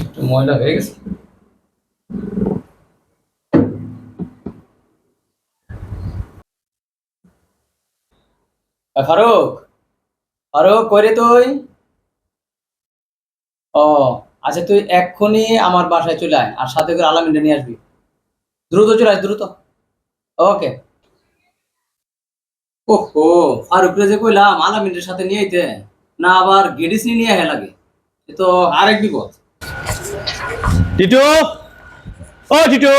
একটু ময়লা হয়ে গেছে। ফারুক ফারুক, কই রে তুই? ও আচ্ছা তুই এক্ষুনি আমার বাসায় চলে আয়, আর সাথে করে আলামিনটা নিয়ে আসবি। দ্রুত চলে আয়, দ্রুত। ওকে। ওহো ফারুক রে যে কইলাম আলামিনের সাথে নিয়ে আইতে। না আবার গেডিস নিয়ে লাগে। এ তো আরেক বিপদ টিটু! ও টিটু!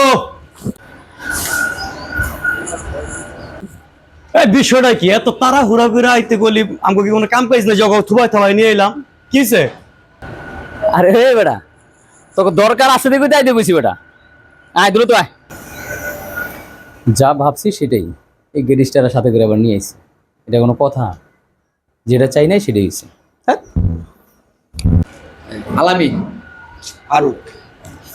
এই বিষয়টা কি? এত তারা হুরা ঘুরা আইতে গলি আমাকে কি কোনো কাম পাইছ না জগৎ থুবাই থাবাই নিয়ে এলাম। কিসে আরে হে বেটা তোকে দরকার আছে দেখে তাই দেখেছি বেটা। আয় দ্রুত আয়। যা ভাবছি সেটাই। এই গেডিস্টারের সাথে করে আবার নিয়ে আইছি। এটা কোনো কথা। যেটা চাই নাই সেটাই হয়েছে আলামিন ফারুক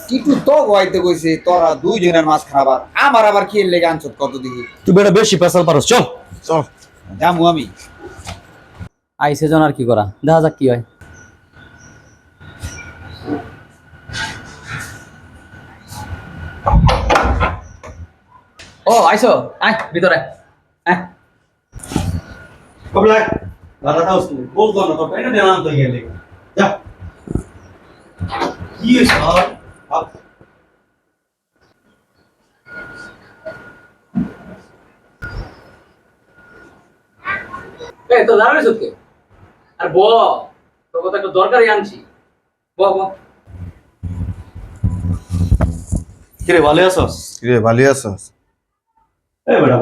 টিটু তো গাইতে কইছে তোরা দুইজনের মাছ খাবার আমার আবার কি লেগে আনছত কত দিকে? তুই বেটা বেশি পেশাল পারস চল। চল। যামু আমি। আইসে জন আর কি করা? দেখা যাক কি হয়। ও আইসো। আয় ভিতরে। আয়। কবলা দাদা তাও বল তো না তো এটা দেনা তো গেলে। যা। কি স্যার এই তো দাঁড়াবে সত্যি আর ব তোকে তো একটা দরকারই আনছি। ব ব কিরে ভালো আছস? রে ভালো আছস? এ বেটা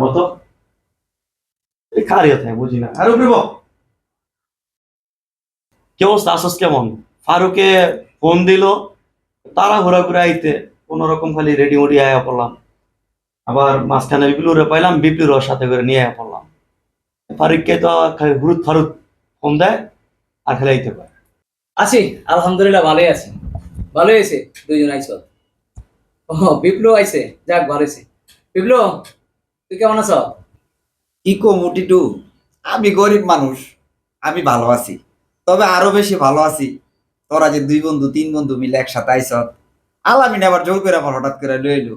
এই আছে বুঝি না। আর উপরে বল। কি অবস্থা আসস কেমন? ফারুকে ফোন দিল তারা ঘোরা ঘুরে আইতে কোন রকম খালি রেডি মুডি আয়া পড়লাম। আবার মাঝখানে বিপ্লুরে পাইলাম বিপ্লুর সাথে করে নিয়ে আয়া পড়লাম। ফারুককে তো খালি হুরুত ফারুত ফোন দেয় আর খালি আইতে পারে আছি আলহামদুলিল্লাহ ভালোই আছি। ভালোই আছে দুইজন আইছ। ও বিপ্লব আইছে যাক ভালো হয়েছে। বিপ্লব তুই কেমন আছ? কি কমু টু আমি গরিব মানুষ আমি ভালো আছি। তবে আরও বেশি ভালো আছি। তোরা যে দুই বন্ধু, তিন বন্ধু মিলে একসাথে আইছত আলামিন আবার জোর করে আমার হঠাৎ করে লইলো।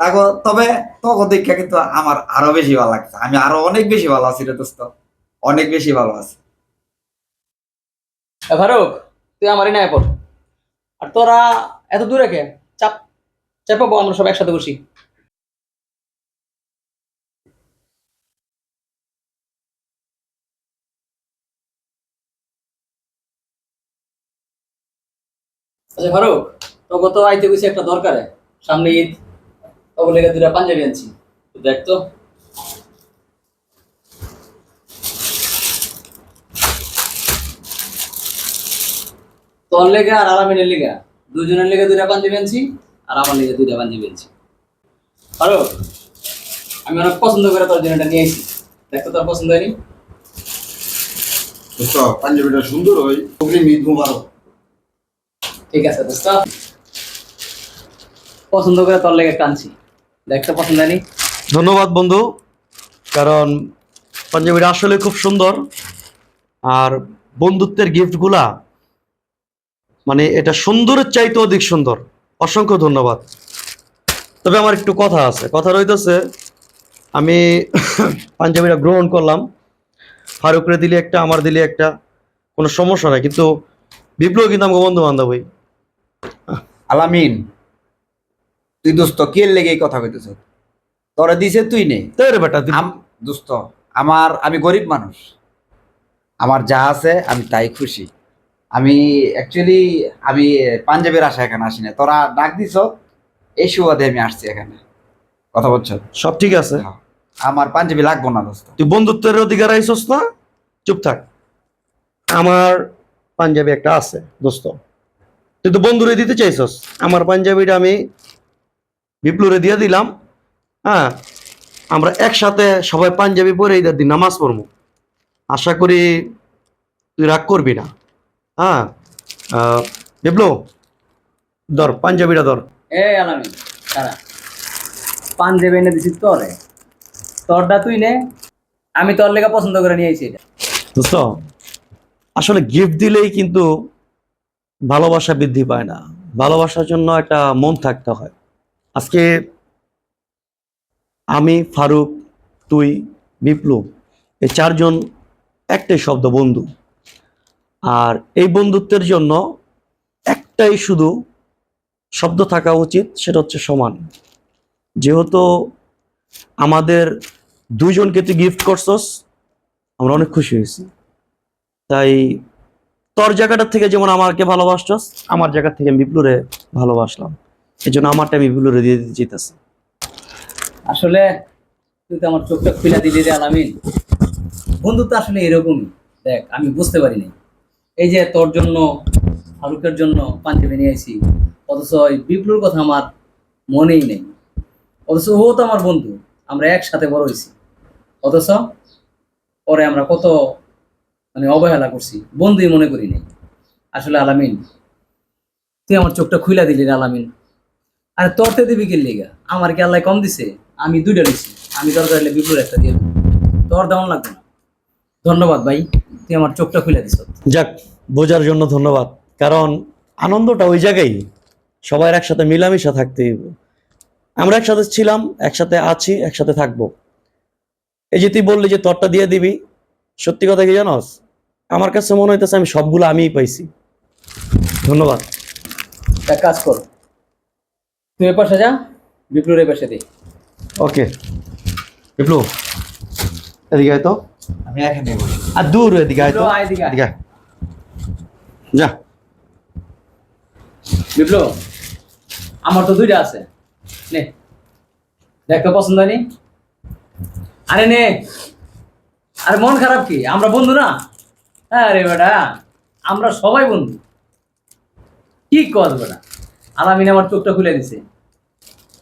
তাগো, তবে তখন দেখা কিন্তু আমার আরও বেশি ভালো লাগছে। আমি আরও অনেক বেশি ভালো আছি রে দোস্ত। অনেক বেশি ভালো আছি। ফারুক, তুই আমারই নাই আর তোরা এত দূরে কে? চাপ চাপাবো আমরা সব একসাথে বসি। আচ্ছা ফারুক তো আইতে গেছি একটা দরকারে। সামনে ঈদ তোকে লেগে দুটা পাঞ্জাবি আনছি। দেখ তো। তোর লেগে আর আরামিনের লেগে। দুজনের লেগে দুইটা পাঞ্জাবি আনছি, আর আমার লেগে দুইটা পাঞ্জাবি আনছি। আরও আমি অনেক পছন্দ করে তোর জন্য এটা নিয়ে আইছি। দেখতো তোর পছন্দ হয়নি। পাঞ্জাবিটা সুন্দর হয়। অগ্নি ঈদ মুবারক। ঠিক আছে, দোস্ত। পছন্দ করে তোর লেগে টানছি দেখতে পছন্দ হয়নি। ধন্যবাদ বন্ধু, কারণ পাঞ্জাবিটা আসলে খুব সুন্দর। আর বন্ধুত্বের গিফটগুলা মানে এটা সুন্দরের চাইতে অধিক সুন্দর। অসংখ্য ধন্যবাদ। তবে আমার একটু কথা আছে। কথা রইতেছে, আমি পাঞ্জাবিটা গ্রহণ করলাম। ফারুকরে দিলে একটা, আমার দিলে একটা। কোনো সমস্যা নাই, কিন্তু বিপ্লব কিন্তু আমাকে বন্ধু বান্ধবই আলামিন তুই দোস্ত কে লেগে এই কথা কইতেছ? তোরা দিছে তুই নে। তাই রে বেটা দোস্ত আমার আমি গরিব মানুষ। আমার যা আছে আমি তাই খুশি। আমি অ্যাকচুয়ালি আমি পাঞ্জাবের আশা এখানে আসি না তোরা ডাক দিছ এই সুবাদে আমি আসছি এখানে। কথা বলছো? সব ঠিক আছে। আমার পাঞ্জাবি লাগবো না দোস্ত। তুই বন্ধুত্বের অধিকার আইসস না? চুপ থাক। আমার পাঞ্জাবি একটা আছে দোস্ত। তুই তো বন্ধুরে দিতে চাইছস। আমার পাঞ্জাবিটা আমি বিপ্লুরে দিয়ে দিলাম। হ্যাঁ আমরা একসাথে সবাই পাঞ্জাবি পরে ঈদের দিন নামাজ পড়ব। আশা করি তুই রাগ করবি না। হ্যাঁ বিপ্লু ধর পাঞ্জাবিটা ধর। এ আলামি দাঁড়া। পাঞ্জাবি এনে দিছি তোরে। তোরটা তুই নে। আমি তোর লেগে পছন্দ করে নিয়ে আইছি এটা। দোস্ত আসলে গিফট দিলেই কিন্তু ভালোবাসা বৃদ্ধি পায় না। ভালোবাসার জন্য একটা মন থাকতে হয়। আজকে আমি, ফারুক, তুই, বিপ্লব, এই চারজন একটাই শব্দ বন্ধু। আর এই বন্ধুত্বের জন্য একটাই শুধু শব্দ থাকা উচিত, সেটা হচ্ছে সমান। যেহেতু আমাদের দুইজনকে তুই গিফট করছস, আমরা অনেক খুশি হয়েছি। তাই তোর জায়গাটার থেকে যেমন আমাকে ভালোবাসছস, আমার জায়গা থেকে বিপ্লুরে ভালোবাসলাম। এই জন্য আমারটা আমি বিপ্লুরে দিয়ে দিতে চাইতেছি। আসলে তুই তো আমার চোখটা খুলে দিলি রে আলামিন। বন্ধুত্ব আসলে এরকমই। দেখ, আমি বুঝতে পারিনি এই যে তোর জন্য, ফারুকের জন্য পাঞ্জাবি নিয়ে আইছি, অথচ ওই বিপ্লুর কথা আমার মনেই নেই। অথচ ও তো আমার বন্ধু, আমরা একসাথে বড় হয়েছি। অথচ পরে আমরা কত মানে অবহেলা করছি, বন্ধুই মনে করি নাই। আসলে আলামিন, তুই আমার চোখটা খুলে দিলি রে আলামিন। আর তোরতে দিবি কি লেগা? আমার কি আল্লাহ কম দিছে? আমি দুইটা নিছি আমি দরকার হলে বিপুল একটা দিয়ে। তোর দেওয়ান লাগবে না। ধন্যবাদ ভাই, তুই আমার চোখটা খুলে দিছ। যাক, বোঝার জন্য ধন্যবাদ। কারণ আনন্দটা ওই জায়গায়। সবাই একসাথে মিলামিশা থাকতে। আমরা একসাথে ছিলাম, একসাথে আছি, একসাথে থাকব। এই যে তুই বললি যে তোরটা দিয়ে দিবি সত্যি কথা কি জানোস? আমার কাছে মনে হইতেছে আমি সবগুলো আমিই পাইছি। ধন্যবাদ। এক কাজ কর। তুই এ পাশে যা বিপ্লুর এ পাশে দে। ওকে। বিপ্লু এদিকে আয় তো। আমি এখানে বসি। আর দূর এদিকে আয় তো। বিপ্লু, আয় এদিকে আয়। এদিকে আয়। যা। বিপ্লু আমার তো দুইটা আছে। নে। দেখ তো পছন্দ হয়নি? আরে নে। আরে মন খারাপ কি? আমরা বন্ধু না? হ্যাঁ রে বেটা আমরা সবাই বন্ধু। কি কর বেটা? আলামিন আমার চোখটা খুলে দিছে।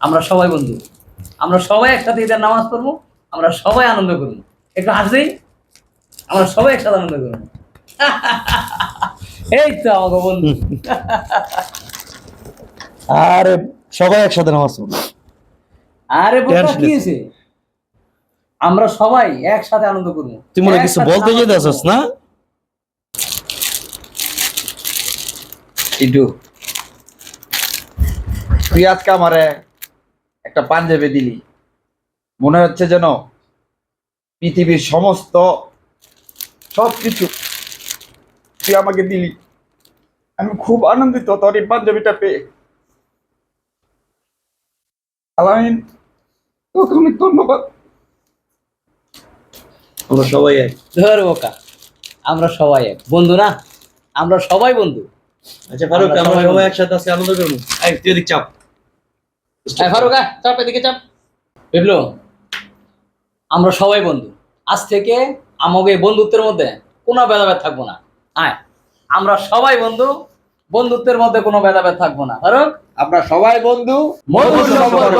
আমরা সবাই বন্ধু। আমরা সবাই একসাথে ঈদের নামাজ পড়ব আমরা সবাই আনন্দ করব। একটু হাসি আমরা সবাই একসাথে আনন্দ করব। এই তো আমাকে বন্ধু। আরে সবাই একসাথে নামাজ পড়ব। আরে বোকা কি আছে। হয়েছে? আমরা সবাই একসাথে আনন্দ করব। তুই মনে কিছু বলতে নামাজ যেতে আসছ না? চিন্টু তুই আজকে আমারে একটা পাঞ্জাবি দিলি। মনে হচ্ছে যেন পৃথিবীর সমস্ত সব কিছু তুই আমাকে দিলি। আমি খুব আনন্দিত তোর এই পাঞ্জাবিটা পেয়ে। আলামিন তোকে অনেক ধন্যবাদ। আমরা সবাই এক। ধর বোকা। আমরা সবাই এক। বন্ধু না? আমরা সবাই বন্ধু। আচ্ছা ফারুক আমরা সবাই একসাথে আজকে আনন্দ করব। এই তুই এদিক চাপ। এই ফারুক আয়, চাপ এদিকে চাপ। বুঝলো আমরা সবাই বন্ধু। আজ থেকে আমাকে বন্ধুত্বের মধ্যে কোনো ভেদাভেদ থাকব না। আয় আমরা সবাই বন্ধু বন্ধুত্বের মধ্যে কোনো ভেদাভেদ থাকব না। ফারুক আমরা সবাই বন্ধু মধুর সম্পর্ক